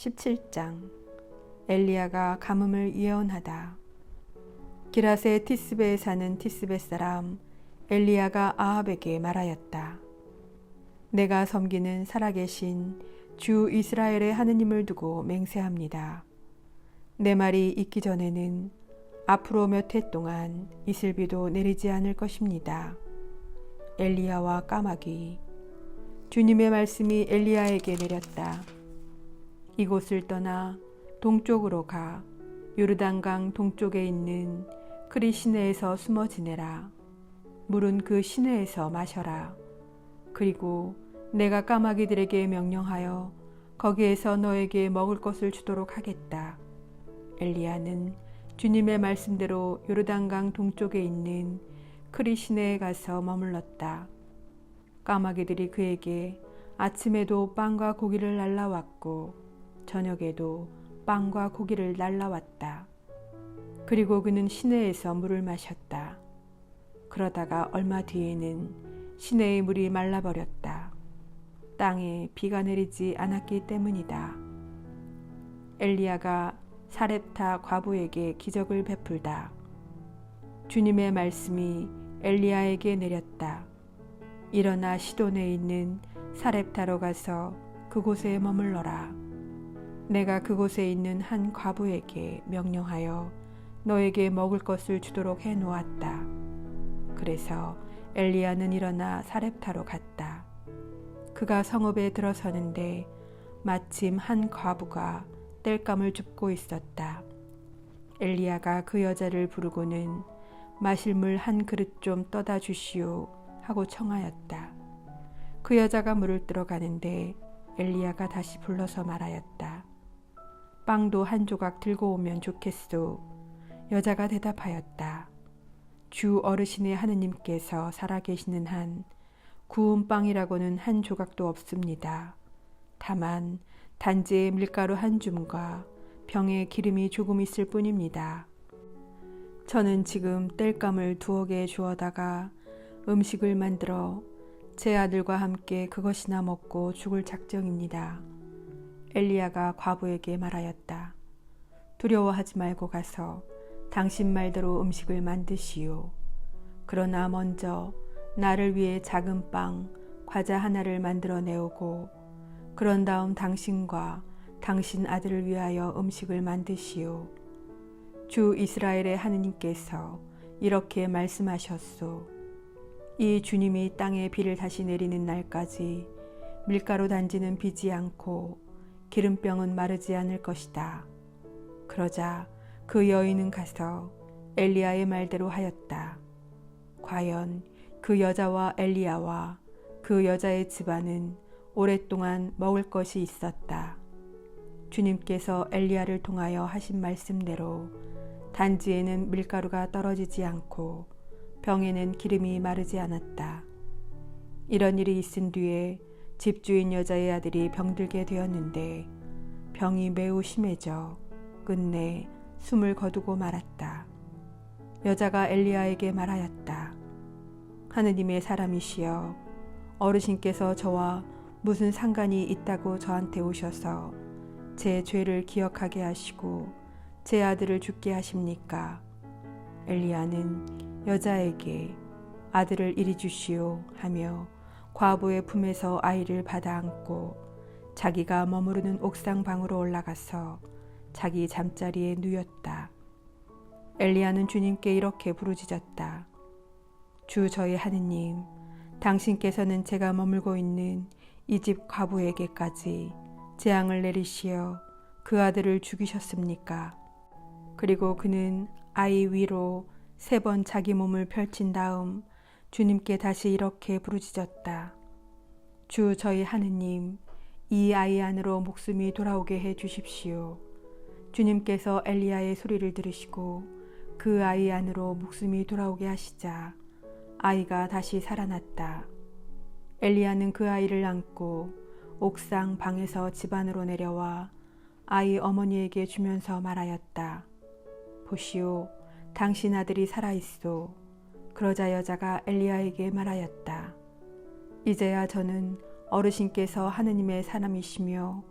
17장 엘리야가 가뭄을 예언하다. 기라세 티스베에 사는 티스베 사람 엘리야가 아합에게 말하였다. 내가 섬기는 살아계신 주 이스라엘의 하느님을 두고 맹세합니다. 내 말이 있기 전에는 앞으로 몇 해 동안 이슬비도 내리지 않을 것입니다. 엘리야와 까마귀 주님의 말씀이 엘리야에게 내렸다. 이곳을 떠나 동쪽으로 가 요르단강 동쪽에 있는 크리 시내에서 숨어 지내라. 물은 그 시내에서 마셔라. 그리고 내가 까마귀들에게 명령하여 거기에서 너에게 먹을 것을 주도록 하겠다. 엘리야는 주님의 말씀대로 요르단강 동쪽에 있는 크리 시내에 가서 머물렀다. 까마귀들이 그에게 아침에도 빵과 고기를 날라왔고 저녁에도 빵과 고기를 날라왔다. 그리고 그는 시내에서 물을 마셨다. 그러다가 얼마 뒤에는 시내의 물이 말라버렸다. 땅에 비가 내리지 않았기 때문이다. 엘리야가 사렙타 과부에게 기적을 베풀다. 주님의 말씀이 엘리야에게 내렸다. 일어나 시돈에 있는 사렙타로 가서 그곳에 머물러라. 내가 그곳에 있는 한 과부에게 명령하여 너에게 먹을 것을 주도록 해 놓았다. 그래서 엘리야는 일어나 사렙타로 갔다. 그가 성읍에 들어서는데 마침 한 과부가 땔감을 줍고 있었다. 엘리야가 그 여자를 부르고는 마실 물 한 그릇 좀 떠다 주시오 하고 청하였다. 그 여자가 물을 뜨러 가는데 엘리야가 다시 불러서 말하였다. 빵도 한 조각 들고 오면 좋겠소. 여자가 대답하였다. 주 어르신의 하느님께서 살아계시는 한 구운 빵이라고는 한 조각도 없습니다. 다만 단지에 밀가루 한 줌과 병에 기름이 조금 있을 뿐입니다. 저는 지금 땔감을 두어 개 주어다가 음식을 만들어 제 아들과 함께 그것이나 먹고 죽을 작정입니다. 엘리야가 과부에게 말하였다. 두려워하지 말고 가서 당신 말대로 음식을 만드시오. 그러나 먼저 나를 위해 작은 빵, 과자 하나를 만들어 내오고 그런 다음 당신과 당신 아들을 위하여 음식을 만드시오. 주 이스라엘의 하느님께서 이렇게 말씀하셨소. 이 주님이 땅에 비를 다시 내리는 날까지 밀가루 단지는 비지 않고 기름병은 마르지 않을 것이다. 그러자 그 여인은 가서 엘리야의 말대로 하였다. 과연 그 여자와 엘리야와 그 여자의 집안은 오랫동안 먹을 것이 있었다. 주님께서 엘리야를 통하여 하신 말씀대로 단지에는 밀가루가 떨어지지 않고 병에는 기름이 마르지 않았다. 이런 일이 있은 뒤에 집주인 여자의 아들이 병들게 되었는데 병이 매우 심해져 끝내 숨을 거두고 말았다. 여자가 엘리야에게 말하였다. 하느님의 사람이시여 어르신께서 저와 무슨 상관이 있다고 저한테 오셔서 제 죄를 기억하게 하시고 제 아들을 죽게 하십니까? 엘리야는 여자에게 아들을 이리 주시오 하며 과부의 품에서 아이를 받아 안고 자기가 머무르는 옥상 방으로 올라가서 자기 잠자리에 누였다. 엘리야는 주님께 이렇게 부르짖었다. 주 저희 하느님, 당신께서는 제가 머물고 있는 이 집 과부에게까지 재앙을 내리시어 그 아들을 죽이셨습니까? 그리고 그는 아이 위로 세 번 자기 몸을 펼친 다음 주님께 다시 이렇게 부르짖었다. 주 저희 하느님, 이 아이 안으로 목숨이 돌아오게 해 주십시오. 주님께서 엘리야의 소리를 들으시고 그 아이 안으로 목숨이 돌아오게 하시자 아이가 다시 살아났다. 엘리야는 그 아이를 안고 옥상 방에서 집 안으로 내려와 아이 어머니에게 주면서 말하였다. 보시오, 당신 아들이 살아있소. 그러자 여자가 엘리야에게 말하였다. 이제야 저는 어르신께서 하느님의 사람이시며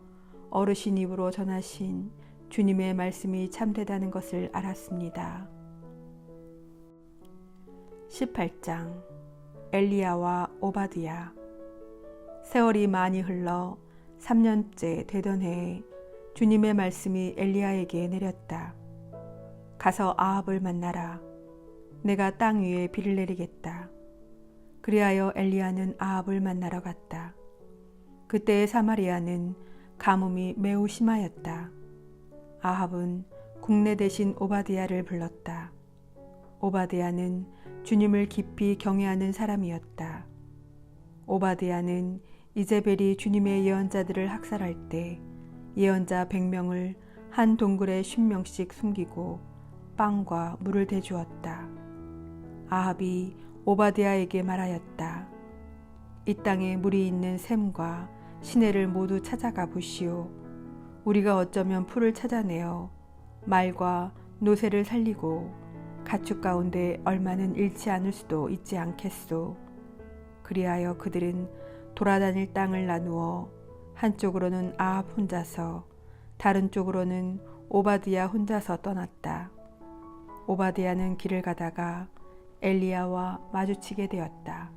어르신 입으로 전하신 주님의 말씀이 참되다는 것을 알았습니다. 18장 엘리야와 오바드야 세월이 많이 흘러 3년째 되던 해에 주님의 말씀이 엘리야에게 내렸다. 가서 아합을 만나라. 내가 땅 위에 비를 내리겠다. 그리하여 엘리야는 아합을 만나러 갔다. 그때 사마리아는 가뭄이 매우 심하였다. 아합은 국내 대신 오바디야를 불렀다. 오바디야는 주님을 깊이 경외하는 사람이었다. 오바디야는 이제벨이 주님의 예언자들을 학살할 때 예언자 100명을 한 동굴에 10명씩 숨기고 빵과 물을 대주었다. 아합이 오바디아에게 말하였다. 이 땅에 물이 있는 샘과 시내를 모두 찾아가 보시오. 우리가 어쩌면 풀을 찾아내어 말과 노새를 살리고 가축 가운데 얼마는 잃지 않을 수도 있지 않겠소. 그리하여 그들은 돌아다닐 땅을 나누어 한쪽으로는 아합 혼자서 다른 쪽으로는 오바디야 혼자서 떠났다. 오바디야는 길을 가다가 엘리야와 마주치게 되었다.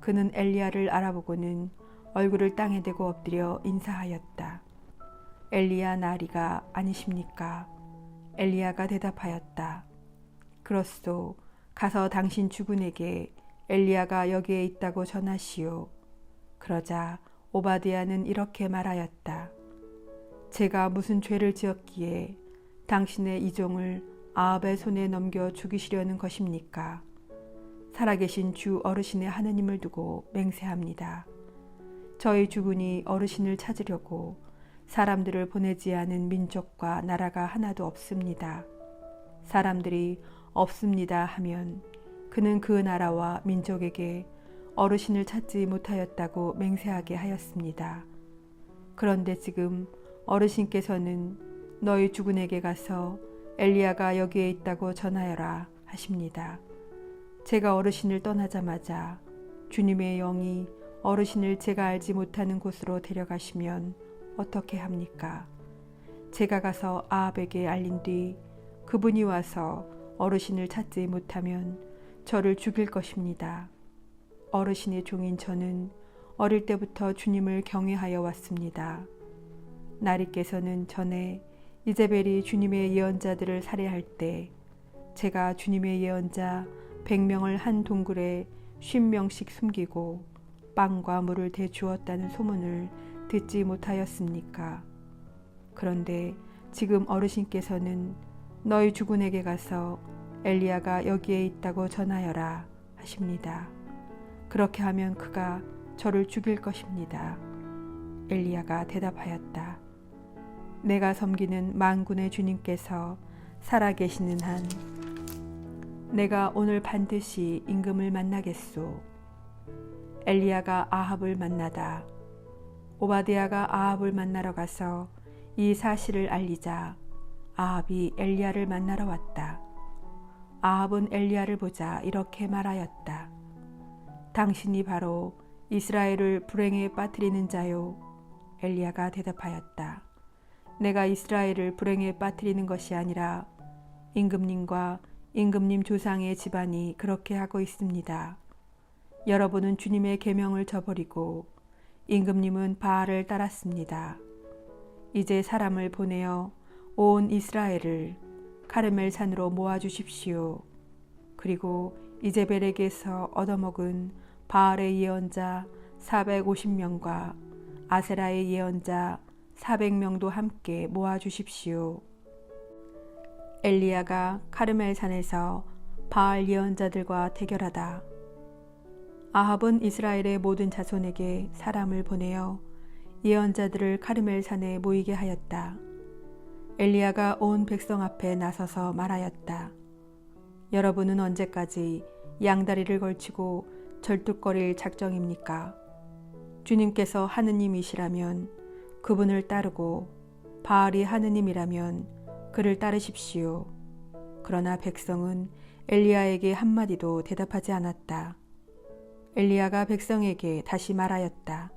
그는 엘리야를 알아보고는 얼굴을 땅에 대고 엎드려 인사하였다. 엘리야 나리가 아니십니까? 엘리야가 대답하였다. 그렇소. 가서 당신 주군에게 엘리야가 여기에 있다고 전하시오. 그러자 오바디야는 이렇게 말하였다. 제가 무슨 죄를 지었기에 당신의 이종을 아합의 손에 넘겨 죽이시려는 것입니까? 살아계신 주 어르신의 하느님을 두고 맹세합니다. 저희 주군이 어르신을 찾으려고 사람들을 보내지 않은 민족과 나라가 하나도 없습니다. 사람들이 없습니다 하면 그는 그 나라와 민족에게 어르신을 찾지 못하였다고 맹세하게 하였습니다. 그런데 지금 어르신께서는 너희 주군에게 가서 엘리야가 여기에 있다고 전하여라 하십니다. 제가 어르신을 떠나자마자 주님의 영이 어르신을 제가 알지 못하는 곳으로 데려가시면 어떻게 합니까? 제가 가서 아합에게 알린 뒤 그분이 와서 어르신을 찾지 못하면 저를 죽일 것입니다. 어르신의 종인 저는 어릴 때부터 주님을 경외하여 왔습니다. 나리께서는 전에 이제벨이 주님의 예언자들을 살해할 때 제가 주님의 예언자 100명을 한 동굴에 50명씩 숨기고 빵과 물을 대주었다는 소문을 듣지 못하였습니까? 그런데 지금 어르신께서는 너희 주군에게 가서 엘리야가 여기에 있다고 전하여라 하십니다. 그렇게 하면 그가 저를 죽일 것입니다. 엘리야가 대답하였다. 내가 섬기는 만군의 주님께서 살아계시는 한 내가 오늘 반드시 임금을 만나겠소. 엘리야가 아합을 만나다. 오바디아가 아합을 만나러 가서 이 사실을 알리자 아합이 엘리야를 만나러 왔다. 아합은 엘리야를 보자 이렇게 말하였다. 당신이 바로 이스라엘을 불행에 빠뜨리는 자요. 엘리야가 대답하였다. 내가 이스라엘을 불행에 빠뜨리는 것이 아니라 임금님과 임금님 조상의 집안이 그렇게 하고 있습니다. 여러분은 주님의 계명을 저버리고 임금님은 바알을 따랐습니다. 이제 사람을 보내어 온 이스라엘을 카르멜 산으로 모아 주십시오. 그리고 이제벨에게서 얻어먹은 바알의 예언자 450명과 아세라의 예언자 400명도 함께 모아 주십시오. 엘리야가 카르멜 산에서 바알 예언자들과 대결하다. 아합은 이스라엘의 모든 자손에게 사람을 보내어 예언자들을 카르멜 산에 모이게 하였다. 엘리야가 온 백성 앞에 나서서 말하였다. 여러분은 언제까지 양다리를 걸치고 절뚝거릴 작정입니까? 주님께서 하느님이시라면 그분을 따르고 바알이 하느님이라면 그를 따르십시오. 그러나 백성은 엘리야에게 한마디도 대답하지 않았다. 엘리야가 백성에게 다시 말하였다.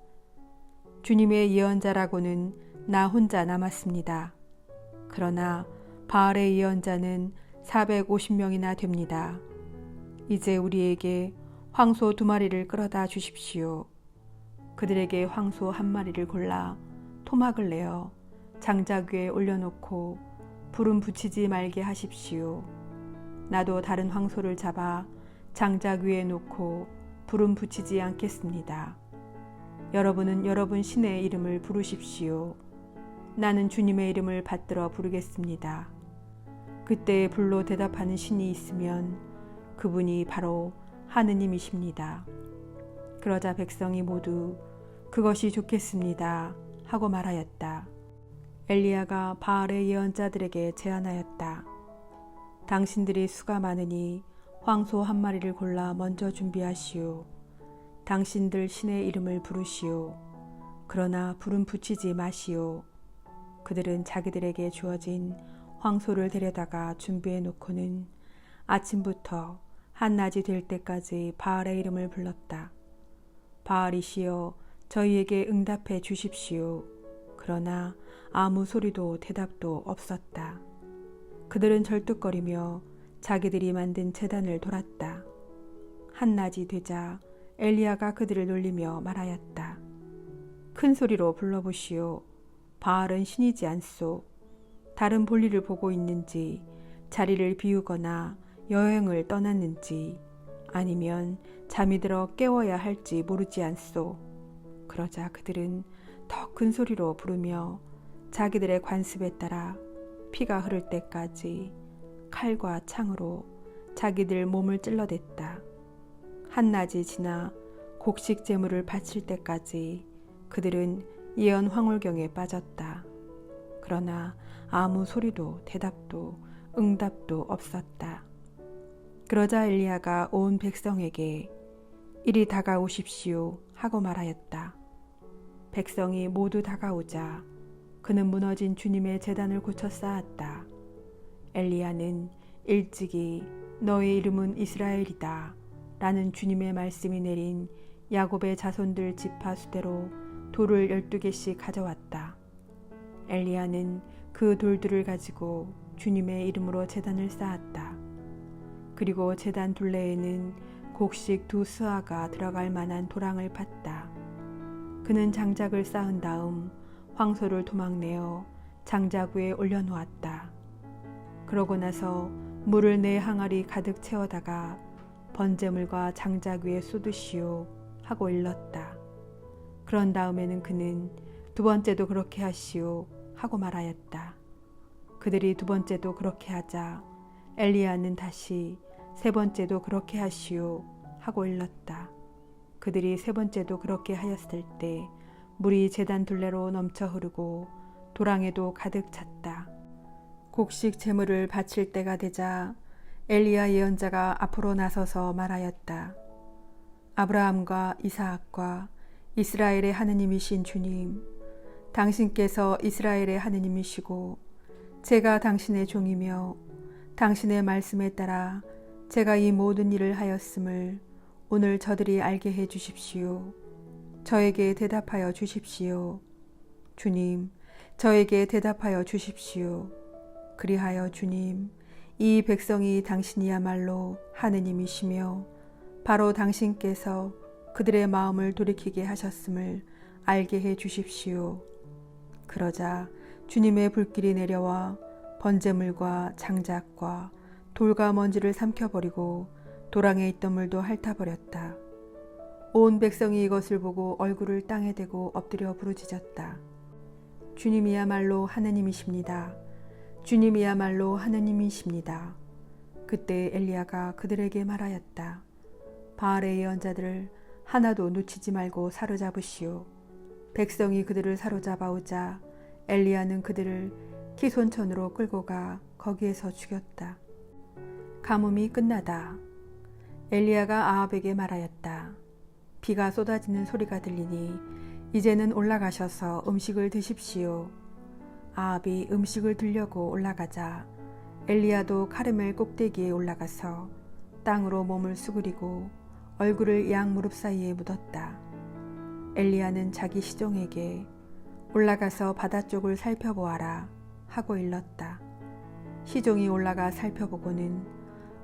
주님의 예언자라고는 나 혼자 남았습니다. 그러나 바알의 예언자는 450명이나 됩니다. 이제 우리에게 황소 두 마리를 끌어다 주십시오. 그들에게 황소 한 마리를 골라 토막을 내어 장작 위에 올려놓고 불은 붙이지 말게 하십시오. 나도 다른 황소를 잡아 장작 위에 놓고 불은 붙이지 않겠습니다. 여러분은 여러분 신의 이름을 부르십시오. 나는 주님의 이름을 받들어 부르겠습니다. 그때 불로 대답하는 신이 있으면 그분이 바로 하느님이십니다. 그러자 백성이 모두 그것이 좋겠습니다 하고 말하였다. 엘리야가 바알의 예언자들에게 제안하였다. 당신들이 수가 많으니 황소 한 마리를 골라 먼저 준비하시오. 당신들 신의 이름을 부르시오. 그러나 불은 붙이지 마시오. 그들은 자기들에게 주어진 황소를 데려다가 준비해 놓고는 아침부터 한낮이 될 때까지 바알의 이름을 불렀다. 바알이시여 저희에게 응답해 주십시오. 그러나 아무 소리도 대답도 없었다. 그들은 절뚝거리며 자기들이 만든 재단을 돌았다. 한낮이 되자 엘리야가 그들을 놀리며 말하였다. 큰 소리로 불러보시오. 바알은 신이지 않소. 다른 볼일을 보고 있는지 자리를 비우거나 여행을 떠났는지 아니면 잠이 들어 깨워야 할지 모르지 않소. 그러자 그들은 더 큰 소리로 부르며 자기들의 관습에 따라 피가 흐를 때까지 칼과 창으로 자기들 몸을 찔러댔다. 한낮이 지나 곡식 제물을 바칠 때까지 그들은 예언 황홀경에 빠졌다. 그러나 아무 소리도 대답도 응답도 없었다. 그러자 엘리야가 온 백성에게 이리 다가오십시오 하고 말하였다. 백성이 모두 다가오자 그는 무너진 주님의 재단을 고쳐 쌓았다. 엘리야는 일찍이 너의 이름은 이스라엘이다 라는 주님의 말씀이 내린 야곱의 자손들 지파 수대로 돌을 열두 개씩 가져왔다. 엘리야는 그 돌들을 가지고 주님의 이름으로 재단을 쌓았다. 그리고 재단 둘레에는 곡식 두 스아가 들어갈 만한 도랑을 팠다. 그는 장작을 쌓은 다음 황소를 도망내어 장작 위에 올려놓았다. 그러고 나서 물을 네 항아리 가득 채워다가 번제물과 장작 위에 쏟으시오 하고 일렀다. 그런 다음에는 그는 두 번째도 그렇게 하시오 하고 말하였다. 그들이 두 번째도 그렇게 하자 엘리야는 다시 세 번째도 그렇게 하시오 하고 일렀다. 그들이 세 번째도 그렇게 하였을 때 물이 재단 둘레로 넘쳐 흐르고 도랑에도 가득 찼다. 곡식 제물을 바칠 때가 되자 엘리야 예언자가 앞으로 나서서 말하였다. 아브라함과 이사학과 이스라엘의 하느님이신 주님, 당신께서 이스라엘의 하느님이시고 제가 당신의 종이며 당신의 말씀에 따라 제가 이 모든 일을 하였음을 오늘 저들이 알게 해 주십시오. 저에게 대답하여 주십시오. 주님, 저에게 대답하여 주십시오. 그리하여 주님, 이 백성이 당신이야말로 하느님이시며 바로 당신께서 그들의 마음을 돌이키게 하셨음을 알게 해 주십시오. 그러자 주님의 불길이 내려와 번제물과 장작과 돌과 먼지를 삼켜버리고 도랑에 있던 물도 핥아버렸다. 온 백성이 이것을 보고 얼굴을 땅에 대고 엎드려 부르짖었다. 주님이야말로 하느님이십니다. 주님이야말로 하느님이십니다. 그때 엘리야가 그들에게 말하였다. 바알의 예언자들을 하나도 놓치지 말고 사로잡으시오. 백성이 그들을 사로잡아 오자 엘리야는 그들을 키손천으로 끌고 가 거기에서 죽였다. 가뭄이 끝나다. 엘리야가 아합에게 말하였다. 비가 쏟아지는 소리가 들리니 이제는 올라가셔서 음식을 드십시오. 아합이 음식을 들려고 올라가자 엘리야도 카르멜 꼭대기에 올라가서 땅으로 몸을 수그리고 얼굴을 양 무릎 사이에 묻었다. 엘리야는 자기 시종에게 올라가서 바다 쪽을 살펴보아라 하고 일렀다. 시종이 올라가 살펴보고는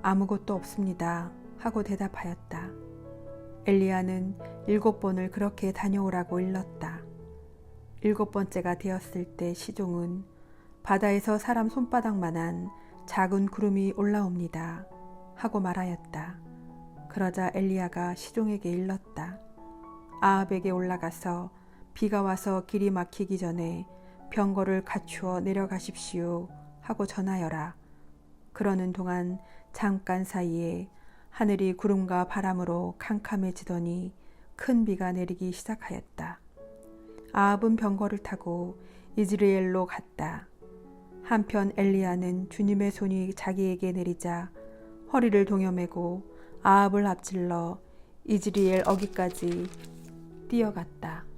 아무것도 없습니다 하고 대답하였다. 엘리야는 일곱 번을 그렇게 다녀오라고 일렀다. 일곱 번째가 되었을 때 시종은 바다에서 사람 손바닥만한 작은 구름이 올라옵니다. 하고 말하였다. 그러자 엘리야가 시종에게 일렀다. 아합에게 올라가서 비가 와서 길이 막히기 전에 병거를 갖추어 내려가십시오. 하고 전하여라. 그러는 동안 잠깐 사이에 하늘이 구름과 바람으로 캄캄해지더니 큰 비가 내리기 시작하였다. 아합은 병거를 타고 이즈리엘로 갔다. 한편 엘리야는 주님의 손이 자기에게 내리자 허리를 동여매고 아합을 앞질러 이즈리엘 어기까지 뛰어갔다.